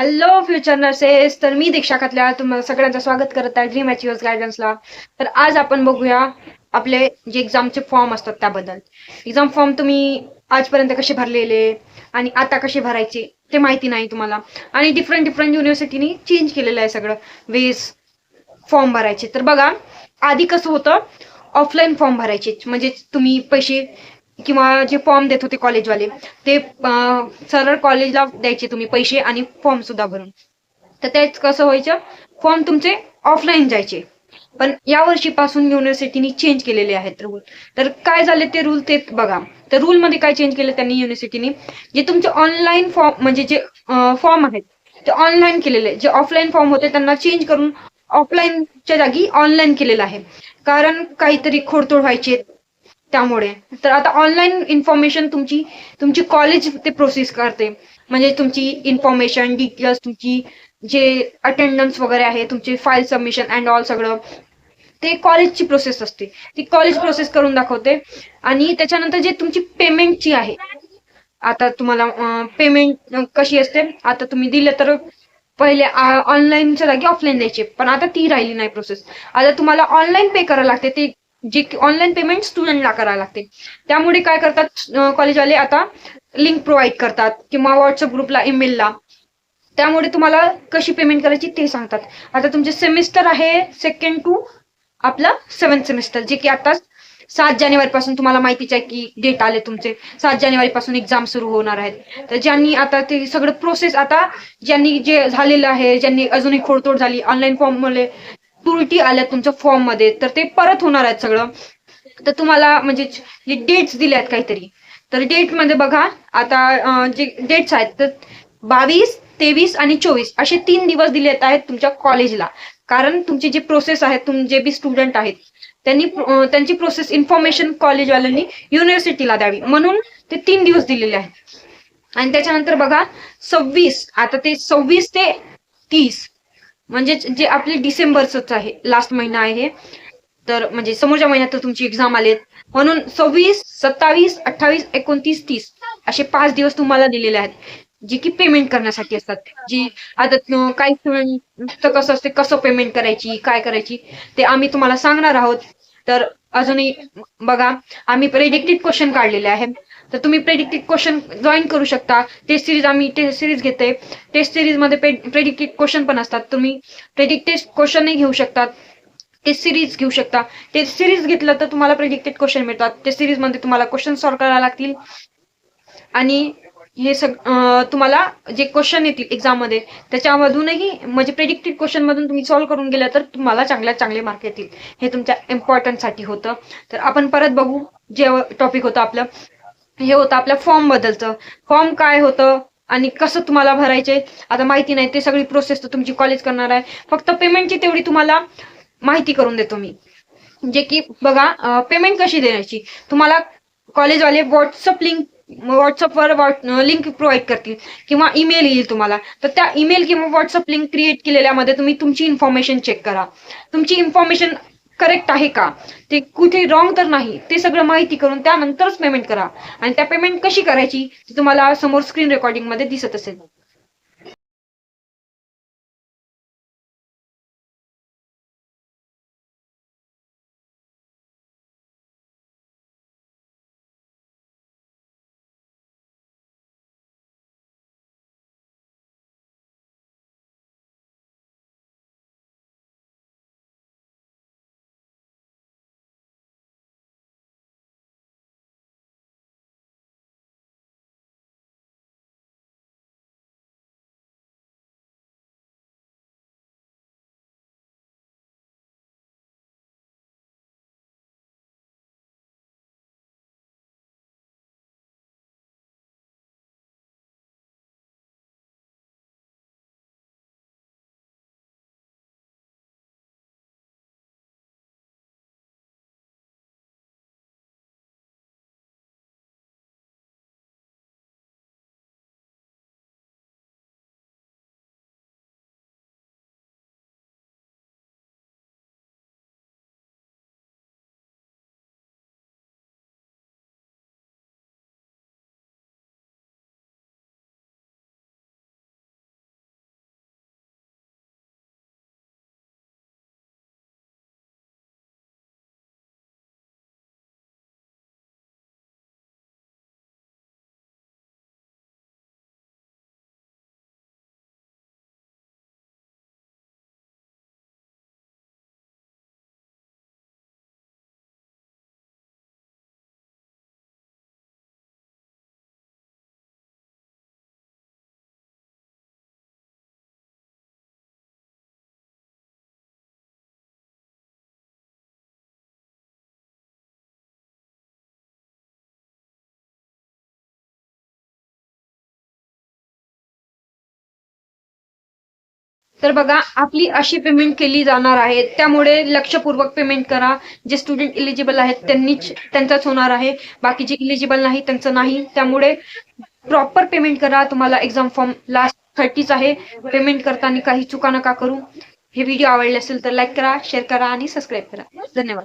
Hello future nurses तर मी दीक्षा खातल्या. तुम्हाला सगळ्यांचं स्वागत करत आहे ड्रीम अचिव्हर्स गायडन्सला तर आज आपण बघूया आपले जे एक्झामचे फॉर्म असतात त्याबद्दल. एक्झाम फॉर्म तुम्ही आजपर्यंत कसे भरलेले आणि आता कसे भरायचे ते माहिती नाही तुम्हाला. आणि डिफरंट डिफरंट युनिव्हर्सिटीनी चेंज केलेलं आहे सगळं. वेज फॉर्म भरायचे. तर बघा आधी कसं होतं? ऑफलाईन फॉर्म भरायचे. म्हणजे तुम्ही पैसे किंवा जे फॉर्म देत होते कॉलेजवाले ते सरळ कॉलेजला द्यायचे तुम्ही पैसे आणि फॉर्म सुद्धा भरून. तर तेच कसं व्हायचं फॉर्म तुमचे ऑफलाईन जायचे. पण या वर्षीपासून युनिव्हर्सिटीनी चेंज केलेले आहेत रूल तर काय झाले ते रूल ते बघा. तर रूल मध्ये काय चेंज केलं त्यांनी युनिव्हर्सिटीनी जे तुमचे ऑनलाईन फॉर्म म्हणजे जे फॉर्म आहेत ते ऑनलाईन केलेले. जे ऑफलाईन फॉर्म होते त्यांना चेंज करून ऑफलाईनच्या जागी ऑनलाईन केलेलं आहे. कारण काहीतरी खोडतोड व्हायचे त्यामुळे. तर आता ऑनलाईन इन्फॉर्मेशन तुमची तुमची कॉलेज ते प्रोसेस करते. म्हणजे तुमची इन्फॉर्मेशन डिटेल्स तुमची जे अटेंडन्स वगैरे आहे तुमची फाईल सबमिशन अँड ऑल सगळं ते कॉलेजची प्रोसेस असते. ती कॉलेज प्रोसेस करून दाखवते. आणि त्याच्यानंतर जे तुमची पेमेंटची आहे आता तुम्हाला पेमेंट कशी असते आता तुम्ही दिलं तर पहिले ऑनलाईनच्या जागी ऑफलाईन द्यायचे. पण आता ती राहिली नाही प्रोसेस आता तुम्हाला ऑनलाईन पे करायला लागते ते जे ऑनलाईन पेमेंट स्टुडंटला करायला लागते. त्यामुळे काय करतात कॉलेजवाले आता लिंक प्रोव्हाइड करतात किंवा व्हॉट्सअप ग्रुपला ईमेलला त्यामुळे तुम्हाला कशी पेमेंट करायची ते सांगतात. आता तुमचे सेमिस्टर आहे सेकंड टू आपला सेवन सेमिस्टर जे की आता सात जानेवारी पासून तुम्हाला माहितीच आहे की डेट आले तुमचे. सात जानेवारीपासून एक्झाम सुरू होणार आहेत. तर ज्यांनी आता ते सगळं प्रोसेस आता ज्यांनी जे झालेलं आहे ज्यांनी अजूनही खोडतोड झाली ऑनलाईन फॉर्ममध्ये त्रुटी आल्या तुमच्या फॉर्ममध्ये तर ते परत होणार आहेत सगळं. तर तुम्हाला म्हणजे जे डेट्स दिले आहेत काहीतरी तर डेटमध्ये बघा आता जे डेट्स आहेत तर बावीस तेवीस आणि चोवीस असे तीन दिवस दिले आहेत तुमच्या कॉलेजला कारण तुमची जी प्रोसेस आहे तुम जे बी स्टुडंट आहेत त्यांनी त्यांची प्रोसेस इन्फॉर्मेशन कॉलेजवाल्यांनी युनिव्हर्सिटीला द्यावी. म्हणून ते तीन दिवस दिलेले आहेत. आणि त्याच्यानंतर बघा सव्वीस आता ते सव्वीस ते तीस म्हणजेच जे आपले डिसेंबरच आहे लास्ट महिना आहे. तर म्हणजे समोरच्या महिन्यात तर तुमची एक्झाम आलेत. म्हणून सव्वीस सत्तावीस अठ्ठावीस एकोणतीस तीस असे पाच दिवस तुम्हाला दिलेले आहेत जे की पेमेंट करण्यासाठी असतात. जी आता काही स्टुडंट कसं असते कसं पेमेंट करायची काय करायची ते आम्ही तुम्हाला सांगणार आहोत. तर अजूनही बघा आम्ही प्रेडिक्टेड क्वेश्चन काढलेले आहेत. तर तुम्ही प्रेडिक्टेड क्वेश्चन जॉईन करू शकता. टेस्ट सिरीज आम्ही टेस्ट सिरीज घेते टेस्ट सिरीजमध्ये प्रेडिक्टेड क्वेश्चन पण असतात. तुम्ही प्रेडिक्टेड क्वेश्चनही घेऊ शकतात टेस्ट सिरीज घेऊ शकता. टेस्ट सिरीज घेतलं तर तुम्हाला प्रेडिक्टेड क्वेश्चन मिळतात. टेस्ट सिरीजमध्ये तुम्हाला क्वेश्चन सॉल्व्ह करायला लागतील. आणि हे सग तुम्हाला जे क्वेश्चन येतील एक्झाममध्ये त्याच्यामधूनही म्हणजे प्रेडिक्टेड क्वेश्चन मधून तुम्ही सॉल्व्ह करून गेलं तर तुम्हाला चांगल्या चांगले मार्क येतील. हे तुमच्या इम्पॉर्टंटसाठी होतं. तर आपण परत बघू जे टॉपिक होतं आपलं. हे होतं आपल्या फॉर्म बद्दलचं फॉर्म काय होतं आणि कसं तुम्हाला भरायचे आता माहिती नाही ते सगळी प्रोसेस तर तुमची कॉलेज करणार आहे. फक्त पेमेंटची तेवढी तुम्हाला माहिती करून देतो मी. जे की बघा पेमेंट कशी देण्याची तुम्हाला कॉलेजवाले व्हॉट्सअप लिंक व्हॉट्सअपवर लिंक प्रोव्हाइड करतील. किंवा ईमेल येईल तुम्हाला. तर त्या ईमेल किंवा व्हॉट्सअप लिंक क्रिएट केलेल्यामध्ये तुम्ही तुमची इन्फॉर्मेशन चेक करा. तुमची इन्फॉर्मेशन करेक्ट आहे का? ते कुठे रॉंग तर नाही. ते सगळं माहिती करून त्यानंतरच पेमेंट करा. आणि त्या पेमेंट कशी करायची ती तुम्हाला समोर स्क्रीन रेकॉर्डिंगमध्ये दिसत असेल. तर बघा आपली अशी पेमेंट केली जाणार आहे. त्यामुळे लक्षपूर्वक पेमेंट करा. जे स्टुडंट इलिजिबल आहेत त्यांनीच त्यांचाच होणार आहे. बाकी जे इलिजिबल नाही त्यांचं नाही. त्यामुळे प्रॉपर पेमेंट करा. तुम्हाला एक्झाम फॉर्म लास्ट थर्टीच आहे. पेमेंट करताना काही चुका नका करू. हे व्हिडिओ आवडले असेल तर लाईक करा शेअर करा आणि सबस्क्राईब करा. धन्यवाद.